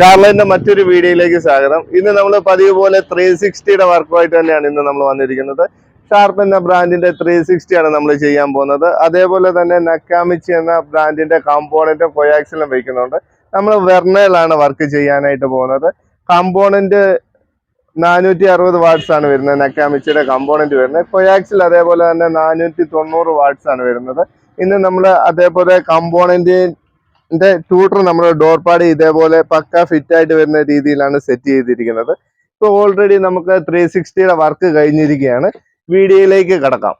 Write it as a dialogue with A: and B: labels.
A: കാർലൈന്റെ മറ്റൊരു വീഡിയോയിലേക്ക് സ്വാഗതം. ഇന്ന് നമ്മൾ പതിവ് പോലെ ത്രീ സിക്സ്റ്റിയുടെ വർക്കുമായിട്ട് തന്നെയാണ് ഇന്ന് നമ്മൾ വന്നിരിക്കുന്നത്. ഷാർപ്പ് എന്ന ബ്രാൻഡിന്റെ ത്രീ സിക്സ്റ്റി ആണ് നമ്മൾ ചെയ്യാൻ പോകുന്നത്. അതേപോലെ തന്നെ നക്കാമിച്ചി എന്ന ബ്രാൻഡിന്റെ കോമ്പോണന്റ് കൊയാക്സിലും വയ്ക്കുന്നുണ്ട് നമ്മൾ വെർണയിലാണ് വർക്ക് ചെയ്യാനായിട്ട് പോകുന്നത്. കമ്പോണന്റ് നാനൂറ്റി അറുപത് വാട്ട്സ് ആണ് വരുന്നത്. നക്കാമിച്ചിയുടെ കമ്പോണന്റ് വരുന്നത്. കൊയാക്സിൽ അതേപോലെ തന്നെ നാനൂറ്റി തൊണ്ണൂറ് വാട്ട്സ് ആണ് വരുന്നത്. ഇന്ന് നമ്മൾ അതേപോലെ കമ്പോണന്റിന്റെ ട്യൂട്ടർ നമ്മൾ ഡോർ പാഡ് ഇതേപോലെ പക്ക ഫിറ്റ് ആയിട്ട് വരുന്ന രീതിയിലാണ് സെറ്റ് ചെയ്തിരിക്കുന്നത്. ഇപ്പോൾ ഓൾറെഡി നമുക്ക് ത്രീ സിക്സ്റ്റിയുടെ വർക്ക് കഴിഞ്ഞിരിക്കുകയാണ്. വീഡിയോയിലേക്ക് കടക്കാം.